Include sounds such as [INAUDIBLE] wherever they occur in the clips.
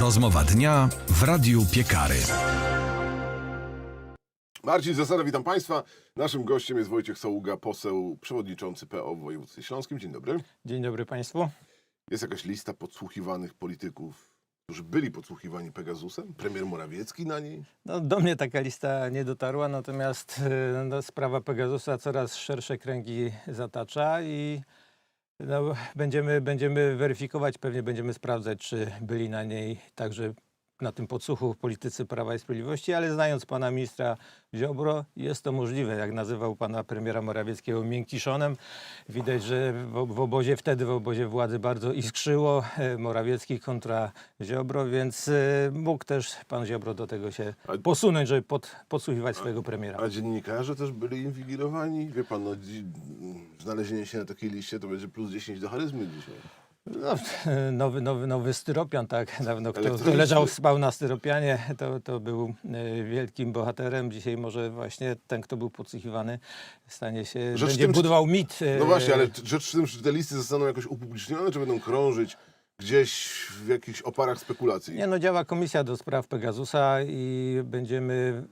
Rozmowa dnia w Radiu Piekary. Marcin Zasada, witam Państwa. Naszym gościem jest Wojciech Soługa, poseł przewodniczący PO w województwie śląskim. Dzień dobry. Dzień dobry Państwu. Jest jakaś lista podsłuchiwanych polityków, którzy byli podsłuchiwani Pegasusem? Premier Morawiecki na niej? No, do mnie taka lista nie dotarła, natomiast e, no, sprawa Pegasusa coraz szersze kręgi zatacza i no, będziemy, będziemy weryfikować, pewnie będziemy sprawdzać, czy byli na niej także na tym podsłuchu politycy Prawa i Sprawiedliwości, ale znając pana ministra Ziobro, jest to możliwe. Jak nazywał pana premiera Morawieckiego miękkiszonem, widać, że w, w obozie, wtedy w obozie władzy bardzo iskrzyło e, Morawiecki kontra Ziobro, więc e, mógł też pan Ziobro do tego się posunąć, żeby pod, podsłuchiwać swojego premiera. A dziennikarze też byli inwigilowani? Wie Pan, no, znalezienie się na takiej liście to będzie plus 10 do charyzmy dzisiaj. No, [LAUGHS] nowy, nowy, nowy styropian, tak. Dawno kto, kto leżał, spał na styropianie, to, to był e, wielkim bohaterem. Dzisiaj może właśnie ten, kto był podsłuchiwany, stanie się, Rzecz będzie tym, budował mit. e, No właśnie, ale rzecz w tym, czy te listy zostaną jakoś upublicznione, czy będą krążyć gdzieś w jakichś oparach spekulacji? Nie no, działa komisja do spraw Pegasusa i będziemy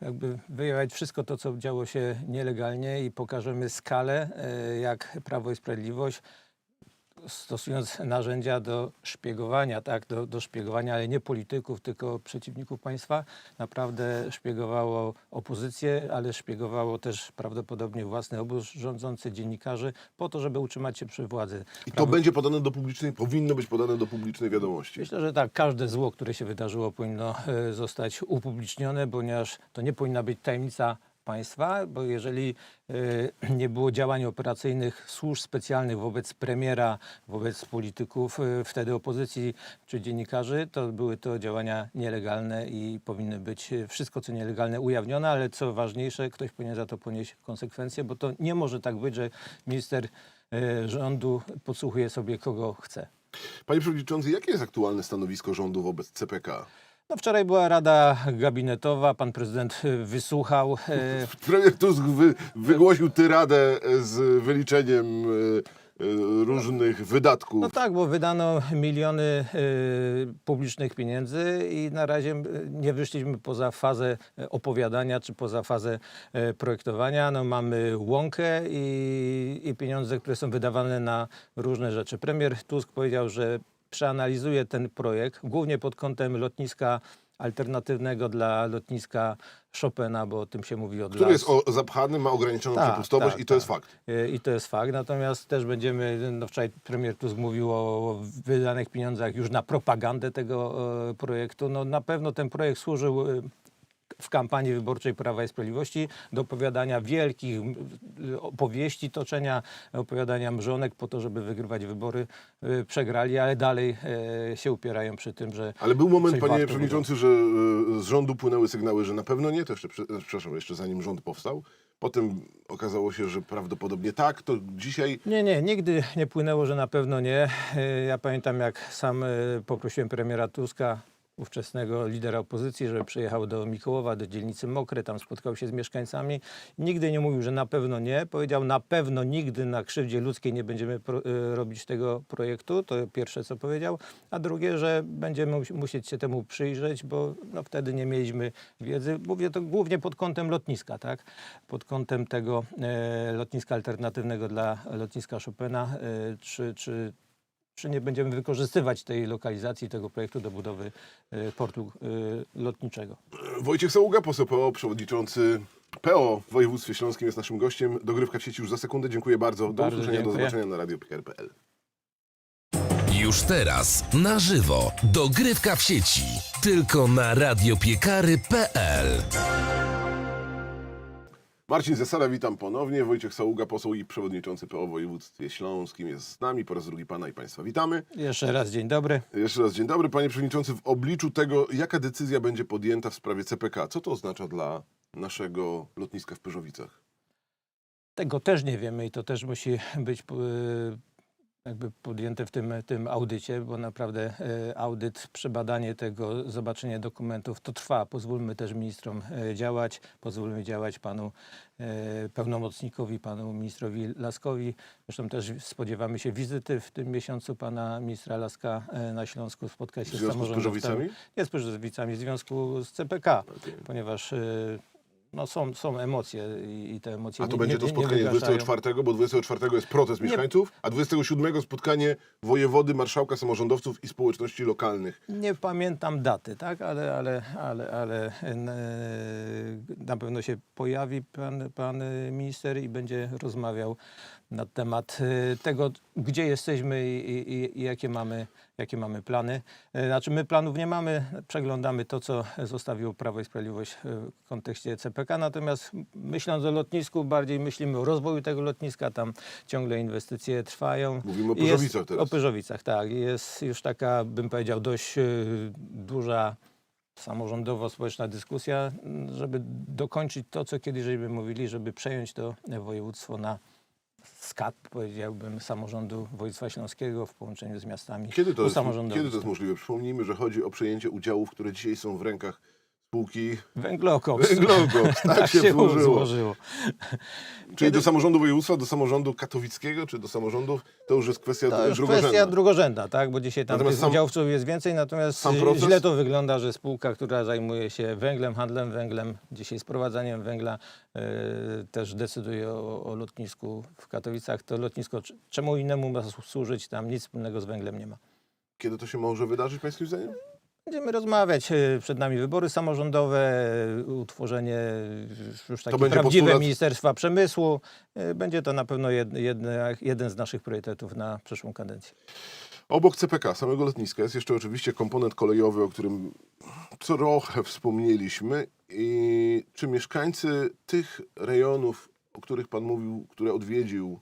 jakby wyjawiać wszystko to, co działo się nielegalnie i pokażemy skalę, e, jak Prawo i Sprawiedliwość stosując [LAUGHS] narzędzia do szpiegowania, tak, do, do szpiegowania, ale nie polityków, tylko przeciwników państwa, naprawdę szpiegowało opozycję, ale szpiegowało też prawdopodobnie własny obóz rządzący, dziennikarzy, po to, żeby utrzymać się przy władzy. I to będzie podane do publicznej, powinno być podane do publicznej wiadomości. Myślę, że tak, każde zło, które się wydarzyło, powinno e, zostać upublicznione, ponieważ to nie powinna być tajemnica państwa, bo jeżeli e, [CLEARS THROAT] nie było działań operacyjnych służb specjalnych wobec premiera, wobec polityków, e, wtedy opozycji czy dziennikarzy, to były to działania nielegalne i powinny być e, wszystko, co nielegalne ujawnione, ale co ważniejsze, ktoś powinien za to ponieść konsekwencje, bo to nie może tak być, że minister rządu podsłuchuje sobie kogo chce. Panie Przewodniczący, jakie jest aktualne stanowisko rządu wobec CPK? No wczoraj była rada gabinetowa, pan prezydent y, wysłuchał. e, [LAUGHS] Premier Tusk wy, wygłosił tyradę z wyliczeniem e, e, różnych wydatków. No tak, bo wydano miliony y, publicznych pieniędzy i na razie nie wyszliśmy poza fazę e, opowiadania czy poza fazę e, projektowania. No mamy łąkę i, i pieniądze, które są wydawane na różne rzeczy. Premier Tusk powiedział, że przeanalizuje ten projekt głównie pod kątem lotniska alternatywnego dla lotniska Chopina, bo o tym się mówi od który lat. jest o, zapchany, ma ograniczoną Tak, przepustowość tak, i to jest tak. fakt. Y, I to jest fakt. Natomiast też będziemy, no wczoraj premier Tusk mówił o wydanych pieniądzach już na propagandę tego projektu. No na pewno ten projekt służył e, w kampanii wyborczej Prawa i Sprawiedliwości do opowiadania wielkich y, opowieści, toczenia opowiadania mrzonek po to, żeby wygrywać wybory. Y, Przegrali, ale dalej e, się upierają przy tym, że Ale był moment, panie przewodniczący, że e, z rządu płynęły sygnały, że na pewno nie, to jeszcze, e, przepraszam, jeszcze zanim rząd powstał. Potem okazało się, że prawdopodobnie tak, to dzisiaj Nie, nie, nigdy nie płynęło, że na pewno nie. E, Ja pamiętam, jak sam poprosiłem premiera Tuska, ówczesnego lidera opozycji, żeby przyjechał do Mikołowa, do dzielnicy Mokre, tam spotkał się z mieszkańcami. Nigdy nie mówił, że na pewno nie. Powiedział, na pewno nigdy na krzywdzie ludzkiej nie będziemy e, robić tego projektu. To pierwsze, co powiedział. A drugie, że będziemy mus- musieć się temu przyjrzeć, bo no, wtedy nie mieliśmy wiedzy. Mówię to głównie pod kątem lotniska, tak? Pod kątem tego e, lotniska alternatywnego dla lotniska Chopina, e, czy, czy, czy nie będziemy wykorzystywać tej lokalizacji, tego projektu do budowy e, portu e, lotniczego. Wojciech Soługa, poseł PO, przewodniczący PO w województwie śląskim jest naszym gościem. Dogrywka w sieci już za sekundę. Dziękuję bardzo. Do Bardzo usłyszenia, do dziękuję. zobaczenia na radio.pl. Już teraz na żywo dogrywka w sieci. Tylko na radiopiekary.pl. Marcin Zasada, witam ponownie. Wojciech Soługa, poseł i przewodniczący PO w województwie śląskim jest z nami. Po raz drugi pana i państwa witamy. Jeszcze raz dzień dobry. Jeszcze raz dzień dobry, panie przewodniczący. W obliczu tego, jaka decyzja będzie podjęta w sprawie CPK, co to oznacza dla naszego lotniska w Pyrzowicach? Tego też nie wiemy i to też musi być e, jakby podjęte w tym, tym audycie, bo naprawdę e, audyt, przebadanie tego, zobaczenie dokumentów to trwa. Pozwólmy też ministrom e, działać, pozwólmy działać panu e, pełnomocnikowi, panu ministrowi Laskowi. Zresztą też spodziewamy się wizyty w tym miesiącu pana ministra Laska na Śląsku, spotkać się z samorządowcami. Nie z Pyrzowicami, w związku z CPK, Okej. ponieważ no, są, są emocje i, te emocje A to nie, będzie to nie spotkanie wygaszają. 24, bo 24 jest protest mieszkańców, a 27 spotkanie wojewody, marszałka, samorządowców i społeczności lokalnych. Nie pamiętam daty, tak, ale, ale, ale, ale n- na pewno się pojawi pan, pan minister i będzie rozmawiał na temat e, tego, gdzie jesteśmy i, i, i jakie, mamy, jakie mamy plany. E, Znaczy my planów nie mamy, przeglądamy to, co zostawiło Prawo i Sprawiedliwość e, w kontekście CPK, natomiast myśląc o lotnisku, bardziej myślimy o rozwoju tego lotniska, tam ciągle inwestycje trwają. Mówimy o jest- Pyrzowicach teraz. O Pyrzowicach, tak. Jest już taka, bym powiedział, dość e, duża samorządowo-społeczna dyskusja, żeby dokończyć to, co kiedyś żeśmy mówili, żeby przejąć to województwo na skat, powiedziałbym, samorządu województwa śląskiego w połączeniu z miastami Kiedy to, jest, kiedy to jest możliwe? Przypomnijmy, że chodzi o przejęcie udziałów, które dzisiaj są w rękach spółki Węglokoks. Węglokoks. [LAUGHS] Tak się złożyło. złożyło. Czyli do samorządu województwa, do samorządu katowickiego, czy do samorządów, to już jest kwestia To już drugorzędna. kwestia drugorzędna, tak? bo dzisiaj tam Natomiast tych sam- udziałowców jest więcej, natomiast źle to wygląda, że spółka, która zajmuje się węglem, handlem węglem, dzisiaj sprowadzaniem węgla, e, też decyduje o, o lotnisku w Katowicach. To lotnisko czemu innemu ma służyć, tam nic wspólnego z węglem nie ma. Kiedy to się może wydarzyć, pańskim zdaniem? Będziemy rozmawiać, e, przed nami wybory samorządowe, e, utworzenie już takie będzie prawdziwe postulat- Ministerstwa Przemysłu. E, Będzie to na pewno jed, jedne, jeden z naszych priorytetów na przyszłą kadencję. Obok CPK, samego lotniska, jest jeszcze oczywiście komponent kolejowy, o którym trochę wspomnieliśmy. I czy mieszkańcy tych rejonów, o których Pan mówił, które odwiedził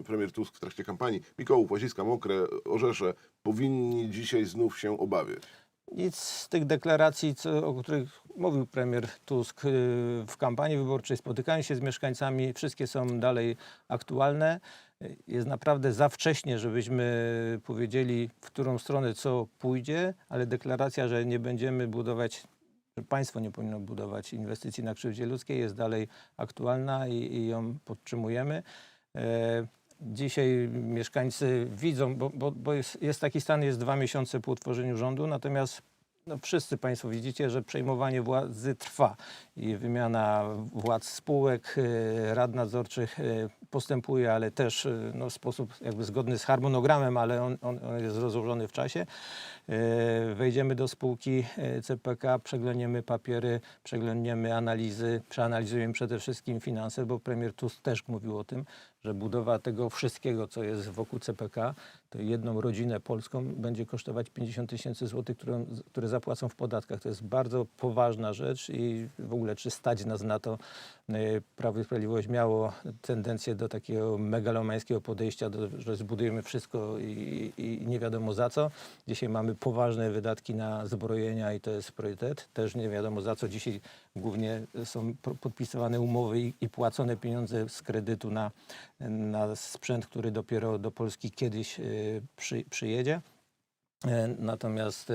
e, premier Tusk w trakcie kampanii, Mikołów, Łaziska, Mokre, Orzesze, powinni dzisiaj znów się obawiać? Nic z tych deklaracji, co, o których mówił premier Tusk y, w kampanii wyborczej, spotykanie się z mieszkańcami, wszystkie są dalej aktualne. Jest naprawdę za wcześnie, żebyśmy powiedzieli, w którą stronę co pójdzie, ale deklaracja, że nie będziemy budować, że państwo nie powinno budować inwestycji na krzywdzie ludzkiej jest dalej aktualna i, i ją podtrzymujemy. Dzisiaj mieszkańcy widzą, bo, bo, bo jest, jest taki stan, jest dwa miesiące po utworzeniu rządu, natomiast no, wszyscy Państwo widzicie, że przejmowanie władzy trwa i wymiana władz spółek, e, rad nadzorczych e, postępuje, ale też e, no, w sposób jakby zgodny z harmonogramem, ale on, on, on jest rozłożony w czasie. Wejdziemy do spółki CPK, przeglądniemy papiery, przeglądniemy analizy, przeanalizujemy przede wszystkim finanse, bo premier Tusk też mówił o tym, że budowa tego wszystkiego, co jest wokół CPK, to jedną rodzinę polską będzie kosztować 50 tysięcy złotych, którą- które zapłacą w podatkach. To jest bardzo poważna rzecz i w ogóle czy stać nas na to. E, Prawo i Sprawiedliwość miało tendencję do takiego megalomańskiego podejścia, do, że zbudujemy wszystko i, i nie wiadomo za co. Dzisiaj mamy poważne wydatki na zbrojenia i to jest priorytet. Też nie wiadomo za co. Dzisiaj głównie są podpisywane umowy i, i płacone pieniądze z kredytu na, na sprzęt, który dopiero do Polski kiedyś e, przy, przyjedzie. E, Natomiast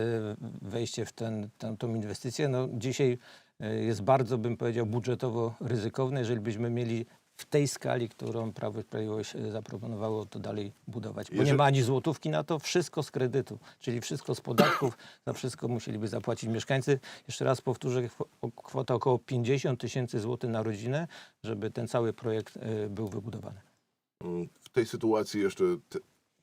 wejście w ten, tę, inwestycję no, dzisiaj jest bardzo, bym powiedział, budżetowo ryzykowne. Jeżeli byśmy mieli w tej skali, którą Prawo i Sprawiedliwość e, zaproponowało, to dalej budować. Bo nie Jeżeli- ma ani złotówki na to, wszystko z kredytu, czyli wszystko z podatków, [COUGHS] za wszystko musieliby zapłacić mieszkańcy. Jeszcze raz powtórzę, kwota około 50 tysięcy złotych na rodzinę, żeby ten cały projekt e, był wybudowany. W tej sytuacji jeszcze,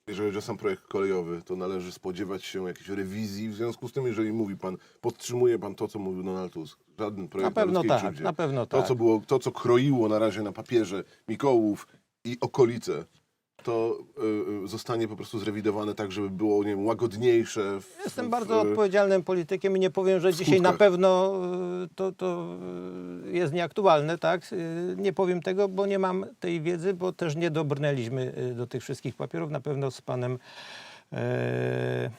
jeżeli o sam projekt kolejowy, to należy spodziewać się jakiejś rewizji w związku z tym, jeżeli mówi pan, podtrzymuje pan to, co mówił Donald Tusk. Żaden projekt Na pewno ludzkiej tak, krzywdzie. na pewno To, tak. co było, to, co kroiło na razie na papierze Mikołów i okolice, to y, y, zostanie po prostu zrewidowane tak, żeby było nie wiem, łagodniejsze. W, Jestem bardzo w- odpowiedzialnym politykiem i nie powiem, że dzisiaj na pewno y, to, to y, jest nieaktualne, tak? Y, Nie powiem tego, bo nie mam tej wiedzy, bo też nie dobrnęliśmy y, do tych wszystkich papierów. Na pewno z panem e,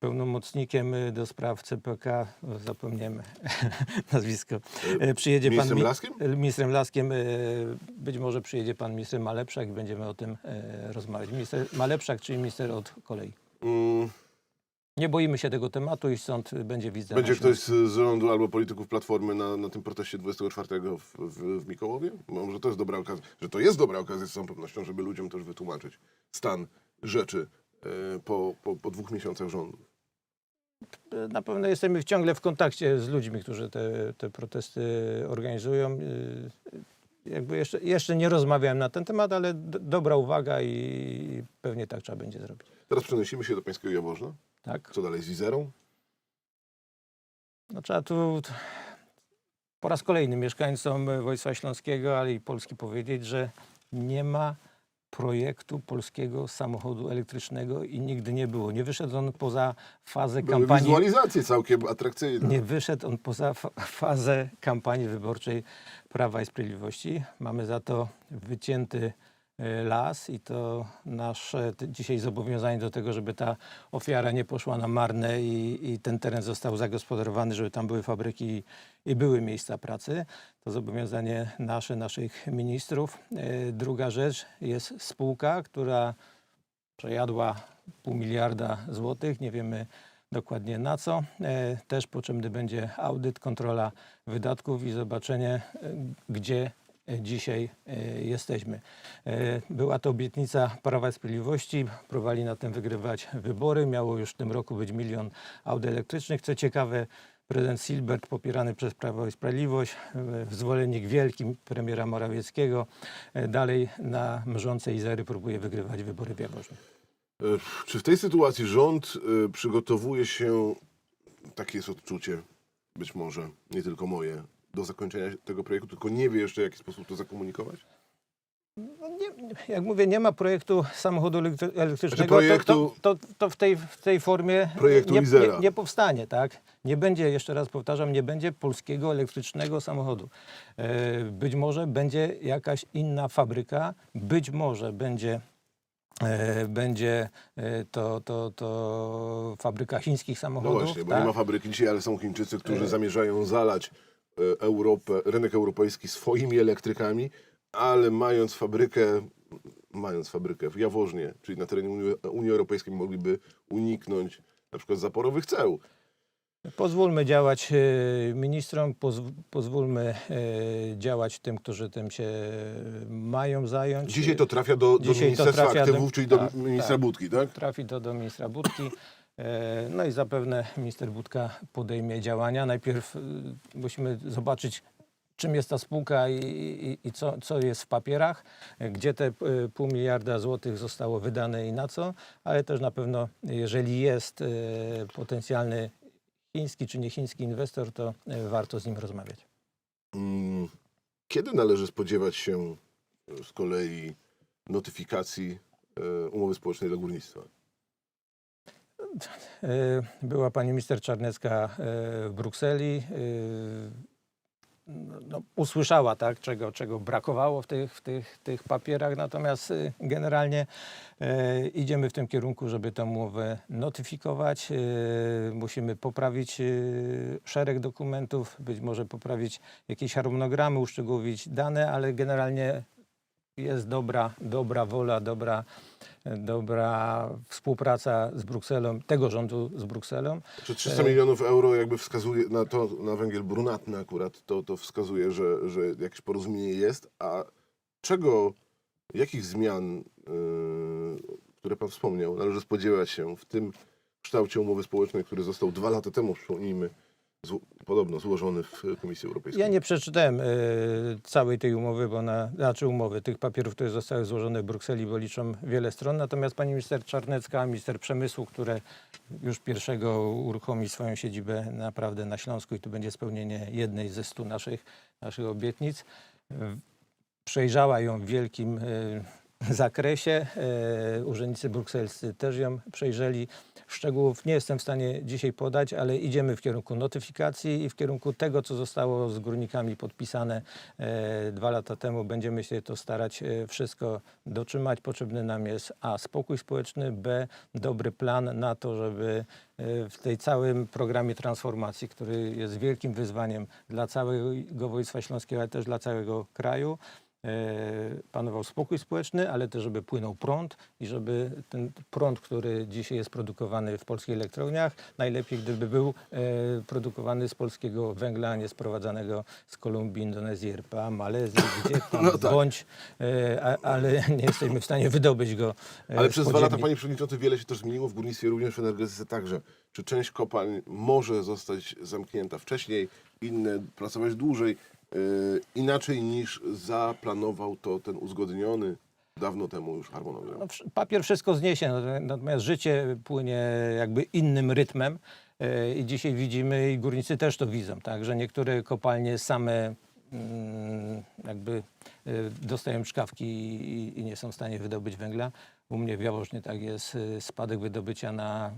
pełnomocnikiem y, do spraw CPK, zapomniemy [LAUGHS] nazwisko, E, przyjedzie ministrem pan... Laskiem? Ministrem Laskiem, być może przyjedzie pan minister Malepszak i będziemy o tym rozmawiać. Minister Malepszak, czyli minister od kolei. Mm, Nie boimy się tego tematu i stąd będzie wizyta. Będzie ktoś z rządu albo polityków Platformy na, na tym proteście 24 w, w, w Mikołowie? Może to jest dobra okazja, że to jest dobra okazja z całą pewnością, żeby ludziom też wytłumaczyć stan rzeczy po, po, po dwóch miesiącach rządu. Na pewno jesteśmy ciągle w kontakcie z ludźmi, którzy te, te protesty organizują. Y, Jakby jeszcze, jeszcze nie rozmawiałem na ten temat, ale d- dobra uwaga i pewnie tak trzeba będzie zrobić. Teraz przenosimy się do pańskiego Jaworzna. Tak? Co dalej z Izerą? No trzeba tu po raz kolejny mieszkańcom województwa śląskiego, ale i Polski powiedzieć, że nie ma projektu polskiego samochodu elektrycznego i nigdy nie było. Nie wyszedł on poza fazę Były kampanii. wizualizacje całkiem atrakcyjne. Nie wyszedł on poza fa- fazę kampanii wyborczej Prawa i Sprawiedliwości. Mamy za to wycięty las i to nasze dzisiaj zobowiązanie do tego, żeby ta ofiara nie poszła na marne i, i ten teren został zagospodarowany, żeby tam były fabryki i były miejsca pracy. To zobowiązanie nasze, naszych ministrów. E, Druga rzecz jest spółka, która przejadła pół miliarda złotych. Nie wiemy dokładnie na co. E, Też potrzebny będzie audyt, kontrola wydatków i zobaczenie, gdzie dzisiaj e, jesteśmy. E, Była to obietnica Prawa i Sprawiedliwości. Próbowali na tym wygrywać wybory. Miało już w tym roku być milion aut elektrycznych. Co ciekawe, prezydent Silbert popierany przez Prawo i Sprawiedliwość, e, zwolennik wielki premiera Morawieckiego, dalej na mrzącej Izery próbuje wygrywać wybory w Jaworznie. E, Czy w tej sytuacji rząd przygotowuje się, takie jest odczucie, być może nie tylko moje, do zakończenia tego projektu, tylko nie wie jeszcze, w jaki sposób to zakomunikować? No nie, jak mówię, nie ma projektu samochodu elektry- elektrycznego, Znaczy projektu- to, to, to, w, tej, w tej formie nie, nie, nie powstanie. Tak? Nie będzie, jeszcze raz powtarzam, nie będzie polskiego elektrycznego samochodu. E, być może będzie jakaś inna fabryka, być może będzie e, będzie e, to, to, to fabryka chińskich No samochodów. właśnie, bo tak? nie ma fabryki dzisiaj, ale są Chińczycy, którzy zamierzają zalać Europę, rynek europejski swoimi elektrykami, ale mając fabrykę, mając fabrykę w Jaworznie, czyli na terenie Unii, Unii Europejskiej mogliby uniknąć na przykład zaporowych ceł. Pozwólmy działać e, ministrom, pozw- pozwólmy e, działać tym, którzy tym się mają zająć. Dzisiaj to trafia do, do Dzisiaj Ministerstwa trafia do- Aktywów, czyli do tak, ministra tak. Budki, tak? Trafi to do ministra Budki. E, No i zapewne minister Budka podejmie działania. Najpierw e, musimy zobaczyć, czym jest ta spółka i, i, i co, co jest w papierach, gdzie te e, pół miliarda złotych zostało wydane i na co, ale też na pewno, jeżeli jest potencjalny chiński czy nie chiński inwestor, to warto z nim rozmawiać. Mm, Kiedy należy spodziewać się z kolei notyfikacji umowy społecznej dla górnictwa? E, Była pani minister Czarnecka e, w Brukseli. e, no, no, usłyszała, tak, czego, czego brakowało w tych, w tych, tych papierach, natomiast generalnie e, idziemy w tym kierunku, żeby tę umowę notyfikować. E, musimy poprawić e, szereg dokumentów, być może poprawić jakieś harmonogramy, uszczegółowić dane, ale generalnie jest dobra, dobra wola, dobra, dobra współpraca z Brukselą, tego rządu z Brukselą. Czy 300 milionów euro jakby wskazuje na to, na węgiel brunatny akurat, to, to wskazuje, że, że jakieś porozumienie jest, a czego, jakich zmian, yy, które Pan wspomniał, należy spodziewać się w tym kształcie umowy społecznej, który został dwa lata temu, przypomnijmy, zł- podobno złożony w Komisji Europejskiej? Ja nie przeczytałem e, całej tej umowy, bo na, znaczy umowy, tych papierów, które zostały złożone w Brukseli, bo liczą wiele stron. Natomiast pani minister Czarnecka, minister przemysłu, które już pierwszego uruchomi swoją siedzibę naprawdę na Śląsku i tu będzie spełnienie jednej ze stu naszych, naszych obietnic, e, przejrzała ją w wielkim e, [LAUGHS] zakresie. E, Urzędnicy brukselscy też ją przejrzeli. Szczegółów nie jestem w stanie dzisiaj podać, ale idziemy w kierunku notyfikacji i w kierunku tego, co zostało z górnikami podpisane e, dwa lata temu. Będziemy się to starać e, wszystko dotrzymać. Potrzebny nam jest A. spokój społeczny, B. dobry plan na to, żeby w tej całym programie transformacji, który jest wielkim wyzwaniem dla całego województwa śląskiego, ale też dla całego kraju, panował spokój społeczny, ale też, żeby płynął prąd i żeby ten prąd, który dzisiaj jest produkowany w polskich elektrowniach, najlepiej gdyby był e, produkowany z polskiego węgla, a nie sprowadzanego z Kolumbii, Indonezji, RPA, Malezji, gdzie [LAUGHS] tam No tak. bądź, e, ale [LAUGHS] nie jesteśmy w stanie wydobyć go e, Ale przez dwa lata, panie przewodniczący, wiele się też zmieniło w górnictwie, również w energetyce także. Czy część kopalń może zostać zamknięta wcześniej, inne pracować dłużej, inaczej niż zaplanował to ten uzgodniony dawno temu już harmonogram? No, papier wszystko zniesie, no, natomiast życie płynie jakby innym rytmem e, i dzisiaj widzimy i górnicy też to widzą, tak, że niektóre kopalnie same mm, jakby e, dostają czkawki i nie są w stanie wydobyć węgla. U mnie w Jaworznie tak jest, e, spadek wydobycia na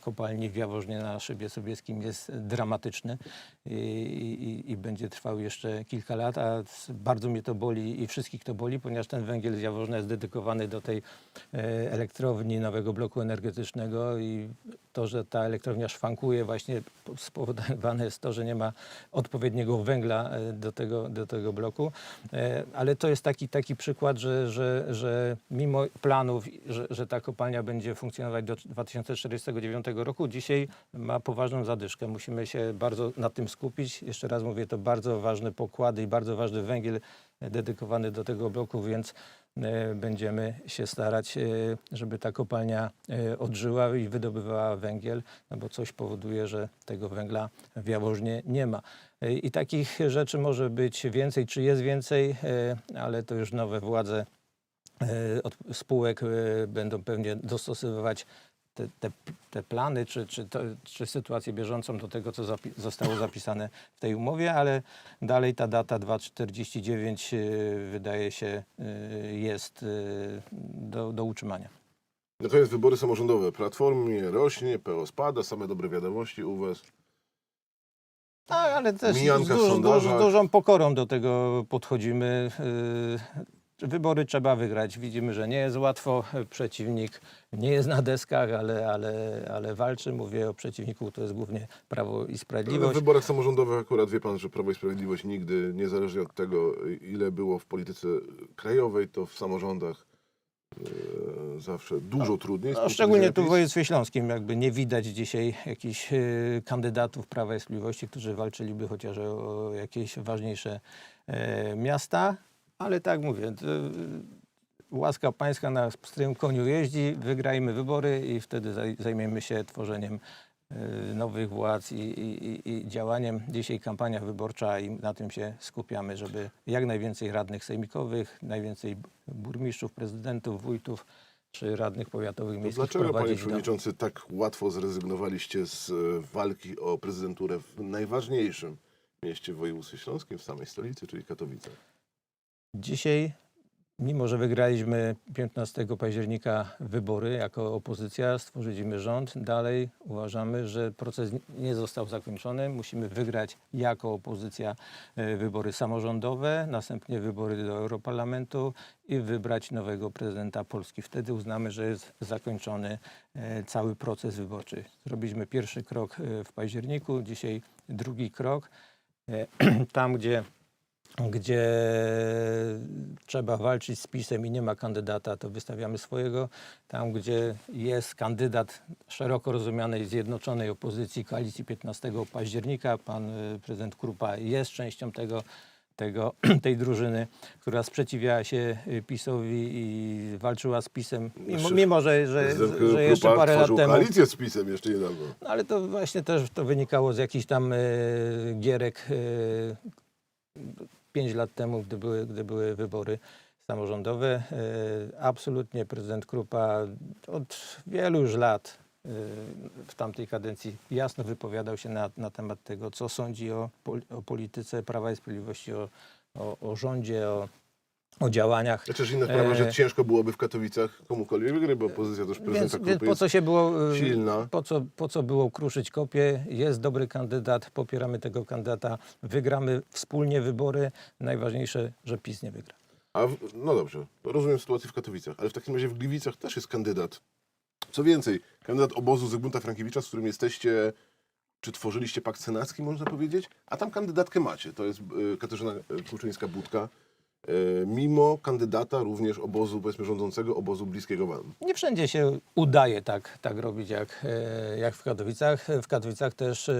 kopalni w Jaworznie na Szybie Sobieskim jest dramatyczny i, i, i będzie trwał jeszcze kilka lat, a bardzo mnie to boli i wszystkich to boli, ponieważ ten węgiel z Jaworzna jest dedykowany do tej e, elektrowni, nowego bloku energetycznego i to, że ta elektrownia szwankuje właśnie po- spowodowane jest to, że nie ma odpowiedniego węgla e, do tego, do tego bloku. E, Ale to jest taki, taki przykład, że, że, że mimo planów, że, że ta kopalnia będzie funkcjonować do 2049 roku, dzisiaj ma poważną zadyszkę. Musimy się bardzo na tym skupić. Jeszcze raz mówię, to bardzo ważne pokłady i bardzo ważny węgiel dedykowany do tego bloku, więc e, będziemy się starać, e, żeby ta kopalnia e, odżyła i wydobywała węgiel, no bo coś powoduje, że tego węgla w Jaworznie nie ma. I takich rzeczy może być więcej, czy jest więcej, ale to już nowe władze od spółek e, będą pewnie dostosowywać te, te, te plany czy, czy, to, czy sytuację bieżącą do tego, co zapi- zostało zapisane w tej umowie, ale dalej ta data 2,49 e, wydaje się e, jest e, do, do utrzymania. Na koniec wybory samorządowe. Platformie rośnie, PO spada, same dobre wiadomości u was. Tak, ale też z, duż, sondażach. dużą pokorą do tego podchodzimy. Wybory trzeba wygrać. Widzimy, że nie jest łatwo. Przeciwnik nie jest na deskach, ale, ale, ale walczy. Mówię o przeciwniku, to jest głównie Prawo i W Sprawiedliwość. wyborach samorządowych akurat wie pan, że Prawo i Sprawiedliwość nigdy, niezależnie od tego, ile było w polityce krajowej, to w samorządach e, zawsze dużo trudniej. z No, szczególnie tu w województwie śląskim jakby nie widać dzisiaj jakichś yy, kandydatów Prawa i Sprawiedliwości, którzy walczyliby chociaż o, jakieś ważniejsze e, miasta. Ale tak mówię, yy, łaska pańska na pstrym koniu jeździ, wygrajmy wybory i wtedy zaj- zajmiemy się tworzeniem yy, nowych władz i, i, i- działaniem. Dzisiaj kampania wyborcza i na tym się skupiamy, żeby jak najwięcej radnych sejmikowych, najwięcej burmistrzów, prezydentów, wójtów czy radnych powiatowych To miejskich dlaczego, panie prowadzić do... przewodniczący, tak łatwo zrezygnowaliście z e, walki o prezydenturę w najważniejszym mieście w województwie śląskim, w samej stolicy, czyli Katowicach? Dzisiaj, mimo że wygraliśmy 15 października wybory jako opozycja, stworzyliśmy rząd, dalej uważamy, że proces nie został zakończony. Musimy wygrać jako opozycja e, wybory samorządowe, następnie wybory do Europarlamentu i wybrać nowego prezydenta Polski. Wtedy uznamy, że jest zakończony e, cały proces wyborczy. Zrobiliśmy pierwszy krok e, w październiku, dzisiaj drugi krok. [CLEARS THROAT] Tam, gdzie gdzie trzeba walczyć z PiSem i nie ma kandydata, to wystawiamy swojego. Tam, gdzie jest kandydat szeroko rozumianej zjednoczonej opozycji koalicji 15 października, pan y, prezydent Krupa jest częścią tego, tego, [CLEARS THROAT] tej drużyny, która sprzeciwiała się y, PiSowi i walczyła z PiSem, mimo, mimo że, że, że jeszcze parę lat temu... koalicję z PiSem jeszcze niedawno. No, ale to właśnie też to wynikało z jakichś tam e, gierek e, pięć lat temu, gdy były, gdy były wybory samorządowe. E, absolutnie prezydent Krupa od wielu już lat e, w tamtej kadencji jasno wypowiadał się na, na temat tego, co sądzi o, o polityce Prawa i Sprawiedliwości, o, o, o rządzie, o, o działaniach. Chociaż inna sprawa, że E, ciężko byłoby w Katowicach komukolwiek wygrać, bo opozycja też prezydenta Więc, więc po co się było, y, silna. po co, po co było kruszyć kopie? Jest dobry kandydat, popieramy tego kandydata, wygramy wspólnie wybory. Najważniejsze, że PiS nie wygra. A w, no dobrze, rozumiem sytuację w Katowicach, ale w takim razie w Gliwicach też jest kandydat. Co więcej, kandydat obozu Zygmunta Frankiewicza, z którym jesteście, czy tworzyliście pakt senacki, można powiedzieć, a tam kandydatkę macie. To jest y, Katarzyna Kuczyńska-Budka. Y, mimo kandydata również obozu, powiedzmy, rządzącego obozu bliskiego wam. Nie wszędzie się udaje tak, tak robić jak, e, jak w Katowicach. W Katowicach też e,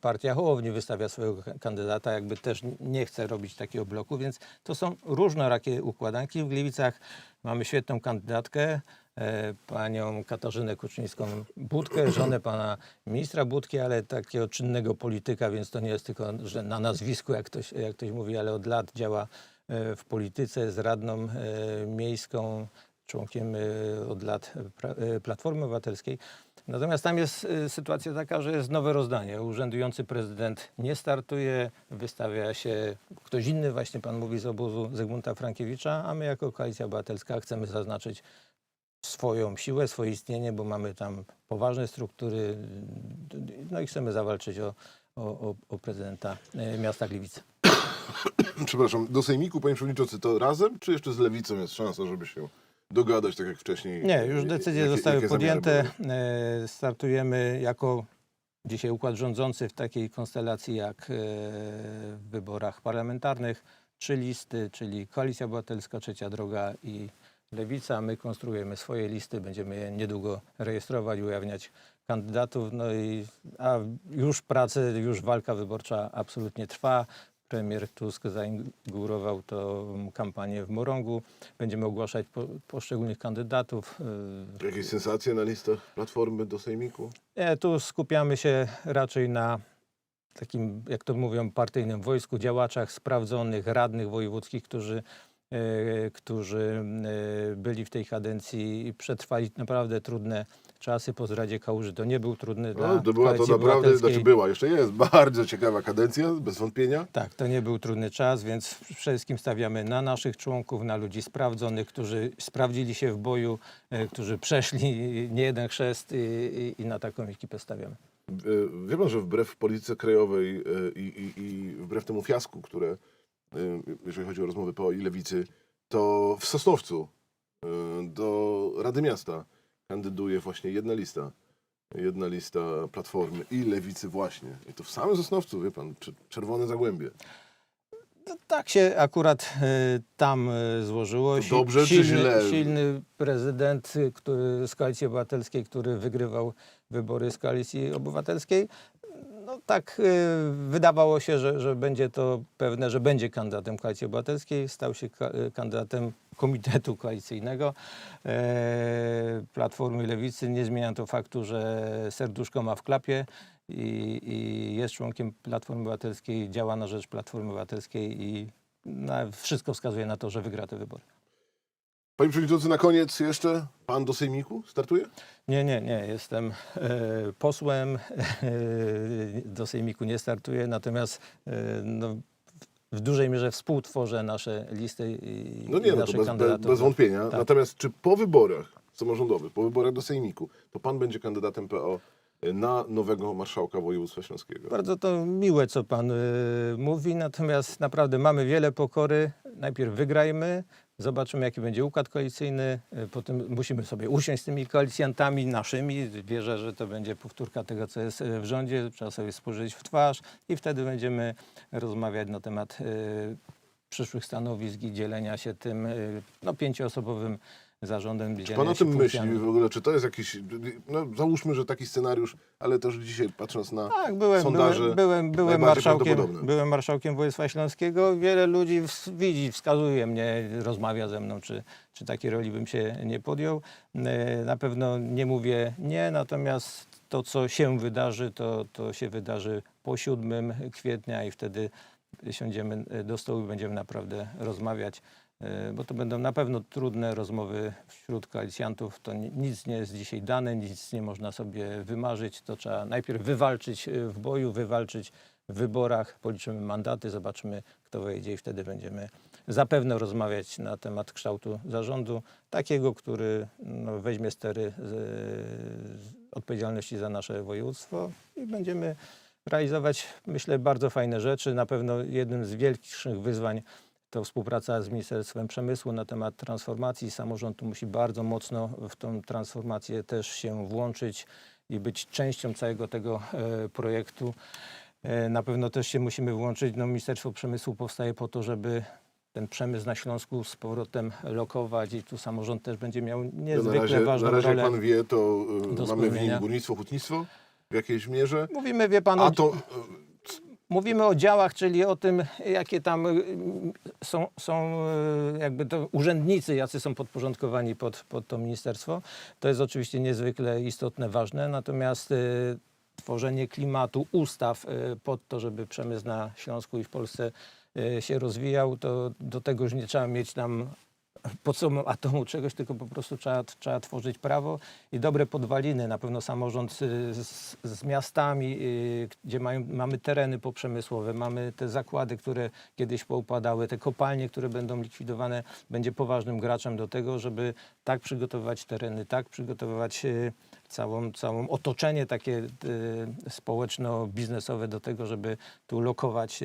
partia Hołowni wystawia swojego kandydata, jakby też nie chce robić takiego bloku, więc to są różnorakie układanki. W Gliwicach mamy świetną kandydatkę, e, panią Katarzynę Kuczyńską-Budkę, [COUGHS] żonę pana ministra Budki, ale takiego czynnego polityka, więc to nie jest tylko że na nazwisku, jak ktoś, jak ktoś mówi, ale od lat działa e, w polityce, jest radną e, miejską, członkiem y, od lat Platformy Obywatelskiej. Natomiast tam jest sytuacja taka, że jest nowe rozdanie. Urzędujący prezydent nie startuje, wystawia się ktoś inny, właśnie pan mówi z obozu Zygmunta Frankiewicza, a my jako Koalicja Obywatelska chcemy zaznaczyć swoją siłę, swoje istnienie, bo mamy tam poważne struktury, no i chcemy zawalczyć o, o, o, prezydenta miasta Gliwice. [COUGHS] Przepraszam, do Sejmiku, panie przewodniczący, to razem, czy jeszcze z lewicą jest szansa, żeby się dogadać, tak jak wcześniej? Nie, już decyzje Jakie- zostały jakie podjęte. E, Startujemy jako dzisiaj układ rządzący w takiej konstelacji jak e, w wyborach parlamentarnych. Trzy listy, czyli Koalicja Obywatelska, Trzecia Droga i Lewica. My konstruujemy swoje listy, będziemy je niedługo rejestrować, ujawniać kandydatów. No i a już prace, już walka wyborcza absolutnie trwa. Premier Tusk zainaugurował tą kampanię w Morągu. Będziemy ogłaszać po, poszczególnych kandydatów. y, Jakieś sensacje na listach Platformy do Sejmiku? Nie, tu skupiamy się raczej na takim, jak to mówią, partyjnym wojsku, działaczach sprawdzonych, radnych wojewódzkich, którzy, e, którzy e, byli w tej kadencji i przetrwali naprawdę trudne czasy po zdradzie Kałuży. To nie był trudny dla No, to była to naprawdę, znaczy była, jeszcze jest bardzo ciekawa kadencja, bez wątpienia. Tak, to nie był trudny czas, więc przede wszystkim stawiamy na naszych członków, na ludzi sprawdzonych, którzy sprawdzili się w boju, e, którzy przeszli nie jeden chrzest i, i, i na taką ekipę stawiamy. E, Wie pan, że wbrew polityce krajowej e, i, i, i wbrew temu fiasku, które, jeżeli chodzi o rozmowy PO i Lewicy, to w Sosnowcu do Rady Miasta kandyduje właśnie jedna lista. Jedna lista Platformy i Lewicy właśnie. I to w samym Sosnowcu, wie pan, cz- czerwone zagłębie. No, tak się akurat y, tam y, złożyło. Si- dobrze czy silny, źle? Silny prezydent y, który, z Koalicji Obywatelskiej, który wygrywał wybory z Koalicji Obywatelskiej. No tak y, wydawało się, że, że będzie to pewne, że będzie kandydatem Koalicji Obywatelskiej. Stał się ka- y, kandydatem Komitetu Koalicyjnego e, Platformy i Lewicy. Nie zmienia to faktu, że serduszko ma w klapie i, i jest członkiem Platformy Obywatelskiej, działa na rzecz Platformy Obywatelskiej i na, wszystko wskazuje na to, że wygra te wybory. Panie Przewodniczący, na koniec jeszcze pan do Sejmiku startuje? Nie, nie, nie. Jestem e, posłem. E, do Sejmiku nie startuję, natomiast e, no, w dużej mierze współtworzę nasze listy i, No nie, i no to naszych bez, bez, kandydatów. bez wątpienia. Tak. Natomiast czy po wyborach samorządowych, po wyborach do Sejmiku, to pan będzie kandydatem PO na nowego marszałka województwa śląskiego? Bardzo to miłe, co pan y, mówi, natomiast naprawdę mamy wiele pokory. Najpierw wygrajmy, zobaczymy, jaki będzie układ koalicyjny. y, Potem musimy sobie usiąść z tymi koalicjantami naszymi. Wierzę, że to będzie powtórka tego, co jest y, w rządzie. Trzeba sobie spojrzeć w twarz i wtedy będziemy rozmawiać na temat y, przyszłych stanowisk i dzielenia się tym no, pięcioosobowym zarządem. Czy pan o tym myśli w ogóle? Czy to jest jakiś, no załóżmy, że taki scenariusz, ale też dzisiaj patrząc na Tak, byłem, sondaże, byłem, byłem, marszałkiem, byłem marszałkiem województwa śląskiego. Wiele ludzi widzi, wskazuje mnie, rozmawia ze mną, czy, czy takiej roli bym się nie podjął. E, Na pewno nie mówię nie, natomiast to, co się wydarzy, to, to się wydarzy po 7 kwietnia i wtedy siądziemy do stołu i będziemy naprawdę rozmawiać. E, Bo to będą na pewno trudne rozmowy wśród koalicjantów. To ni- nic nie jest dzisiaj dane, nic nie można sobie wymarzyć. To trzeba najpierw wywalczyć e, w boju, wywalczyć w wyborach, policzymy mandaty, zobaczymy, kto wejdzie i wtedy będziemy zapewne rozmawiać na temat kształtu zarządu, takiego, który no, weźmie stery z, z odpowiedzialności za nasze województwo i będziemy realizować, myślę, bardzo fajne rzeczy. Na pewno jednym z większych wyzwań to współpraca z Ministerstwem Przemysłu na temat transformacji. Samorząd musi bardzo mocno w tą transformację też się włączyć i być częścią całego tego e, projektu. E, na pewno też się musimy włączyć. No, Ministerstwo Przemysłu powstaje po to, żeby ten przemysł na Śląsku z powrotem lokować i tu samorząd też będzie miał na niezwykle razie, ważną na razie jak rolę. pan wie, to do mamy w nim górnictwo, hutnictwo w jakiejś mierze. Mówimy, wie pan, A o, to mówimy o działach, czyli o tym, jakie tam y, są, są y, jakby to urzędnicy, jacy są podporządkowani pod, pod to ministerstwo. To jest oczywiście niezwykle istotne, ważne, natomiast y, tworzenie klimatu, ustaw pod to, żeby przemysł na Śląsku i w Polsce się rozwijał, to do tego już nie trzeba mieć nam pod sobą atomu czegoś, tylko po prostu trzeba, trzeba tworzyć prawo i dobre podwaliny. Na pewno samorząd z, z miastami, y, gdzie mają, mamy tereny poprzemysłowe, mamy te zakłady, które kiedyś poupadały, te kopalnie, które będą likwidowane, będzie poważnym graczem do tego, żeby tak przygotowywać tereny, tak przygotowywać y, całą, całą otoczenie takie y, społeczno-biznesowe do tego, żeby tu lokować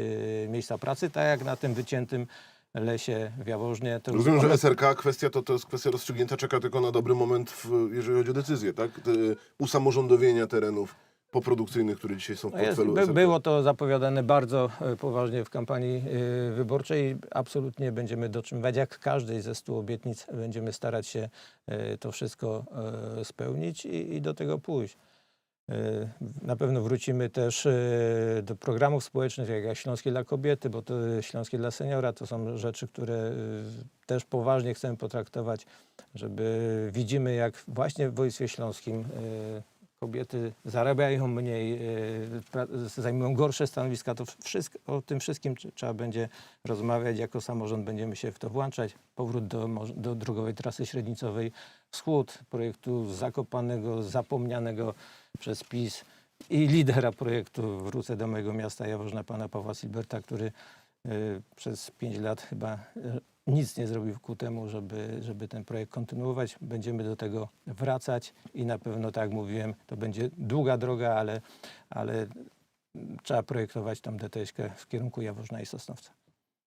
miejsca pracy, tak jak na tym wyciętym lesie w Jaworznie. To już rozumiem, że SRK kwestia to, to jest kwestia rozstrzygnięta, czeka tylko na dobry moment, w, jeżeli chodzi o decyzję, tak? Te, usamorządowienia terenów poprodukcyjnych, które dzisiaj są w No jest, portfelu by, było to zapowiadane bardzo e, poważnie w kampanii e, wyborczej. Absolutnie będziemy dotrzymywać, jak każdej ze stu obietnic, będziemy starać się e, to wszystko spełnić i, i do tego pójść. E, Na pewno wrócimy też e, do programów społecznych, jak Śląskie dla Kobiety, bo to Śląskie dla Seniora to są rzeczy, które e, też poważnie chcemy potraktować, żeby widzimy, jak właśnie w województwie śląskim kobiety zarabiają mniej, e, zajmują gorsze stanowiska. To wszystko, o tym wszystkim tr- trzeba będzie rozmawiać. Jako samorząd będziemy się w to włączać. Powrót do, do drogowej trasy średnicowej Wschód, projektu zakopanego, zapomnianego przez PiS i lidera projektu Wrócę do mojego miasta Jaworzna, pana Pawła Silberta, który e, przez pięć lat chyba e, nic nie zrobił ku temu, żeby, żeby ten projekt kontynuować. Będziemy do tego wracać i na pewno, tak jak mówiłem, to będzie długa droga, ale, ale trzeba projektować tą DTŚ-kę w kierunku Jaworzna i Sosnowca.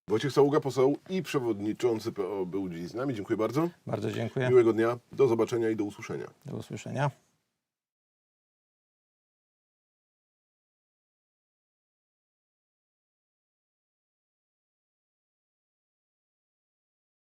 Wojciech Saługa, poseł i przewodniczący PO był dziś z nami. Dziękuję bardzo. Bardzo dziękuję. Miłego dnia, do zobaczenia i do usłyszenia. Do usłyszenia.